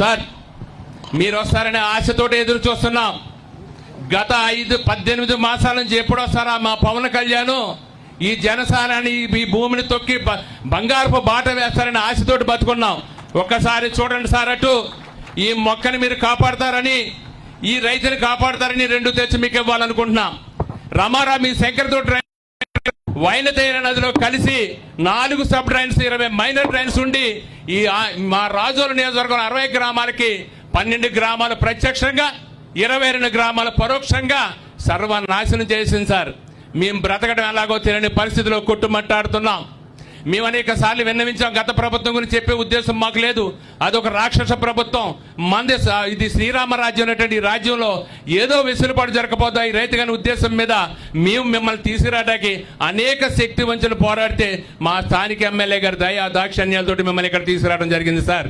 Sir మీరు వస్తారనే ఆశతోటి ఎదురు చూస్తున్నాం. గత ఐదు పద్దెనిమిది మాసాల నుంచి ఎప్పుడొస్తారా మా పవన్ కళ్యాణ్? ఈ జనసానాన్ని ఈ భూమిని తొక్కి బ- బంగారపు బాట వేస్తారని ఆశతోటి బతుకున్నాం. ఒక్కసారి చూడండి సార్ అటు. ఈ మొక్కని మీరు కాపాడతారని ఈ రైతుని కాపాడతారని రెండు తెచ్చి మీకు ఇవ్వాలనుకుంటున్నాం. రమారా మీ శంకర్ తోటి వైనతైన నదిలో కలిసి నాలుగు సబ్ డ్రైన్స్ ఇరవై మైనర్ డ్రైన్స్ ఉండి ఈ మా రాజోల నియోజకవర్గం అరవై గ్రామాలకి పన్నెండు గ్రామాలు ప్రత్యక్షంగా ఇరవై రెండు గ్రామాలు పరోక్షంగా సర్వనాశనం చేసింది సార్. మేము బ్రతకడం ఎలాగో తెలియని పరిస్థితిలో కొట్టుమట్టాడుతున్నాం. మేము అనేక సార్లు విన్నవించాం గత ప్రభుత్వం గురించి చెప్పే ఉద్దేశం మాకు లేదు. అదొక రాక్షస ప్రభుత్వం. మంది స- ఇది శ్రీరామ రాజ్యం అనేటువంటి ఈ రాజ్యంలో ఏదో వెసులుబాటు జరగకపోతే ఈ రైతు ఉద్దేశం మీద మేము మిమ్మల్ని తీసుకురావడానికి అనేక శక్తి వంచులు పోరాడితే మా స్థానిక ఎమ్మెల్యే గారి దయ దాక్షణ్యాలతోటి మిమ్మల్ని ఇక్కడ తీసుకురావడం జరిగింది సార్.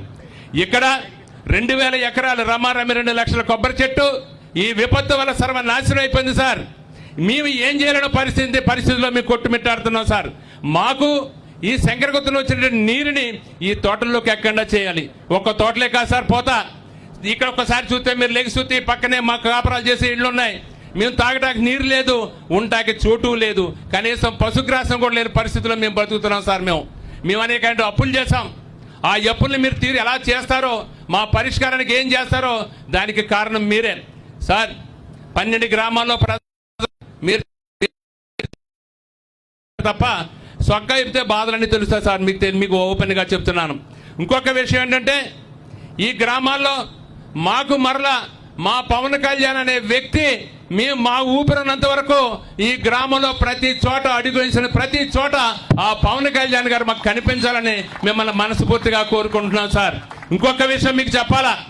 ఇక్కడ రెండు వేల ఎకరాలు రమారమి రెండు లక్షల కొబ్బరి చెట్టు ఈ విపత్తు వల్ల సర్వనాశనం అయిపోయింది సార్. మేము ఏం చేయాలన్న పరిస్థితి పరిస్థితిలో మేము కొట్టుమిట్టాడుతున్నాం సార్. మాకు ఈ శంకరగుత్తలో వచ్చినటువంటి నీరుని ఈ తోటల్లోకి ఎక్కడా చేయాలి. ఒక్క తోటలే కాదు సార్ పోతా. ఇక్కడ ఒక్కసారి చూస్తే మీరు లేచి చూస్తే పక్కనే మా కాపురాలు చేసే ఇళ్ళు ఉన్నాయి. మేము తాగడానికి నీరు లేదు ఉండటానికి చోటు లేదు. కనీసం పశుగ్రాసం కూడా లేని పరిస్థితిలో మేము బతుకుతున్నాం సార్ మేము. మేము అనేక అప్పులు చేశాం. ఆ అప్పుల్ని మీరు తీరు ఎలా చేస్తారో మా పరిష్కారానికి ఏం చేస్తారో దానికి కారణం మీరే. సార్ పన్నెండు గ్రామాల్లో ప్ర- మీరు తప్ప సొక్క చెప్తే బాధలన్నీ తెలుస్తాయి సార్. మీకు మీకు ఓపెన్గా చెప్తున్నాను. ఇంకొక విషయం ఏంటంటే ఈ గ్రామాల్లో మాకు మరలా మా పవన్ కళ్యాణ్ అనే వ్యక్తి మేము మా ఊపిరినంత వరకు ఈ గ్రామంలో ప్రతి చోట అడుగు ప్రతి చోట ఆ పవన్ కళ్యాణ్ గారు మాకు కనిపించాలని మిమ్మల్ని మనస్ఫూర్తిగా కోరుకుంటున్నాం సార్. ఇంకొక విషయం మీకు చెప్పాలా?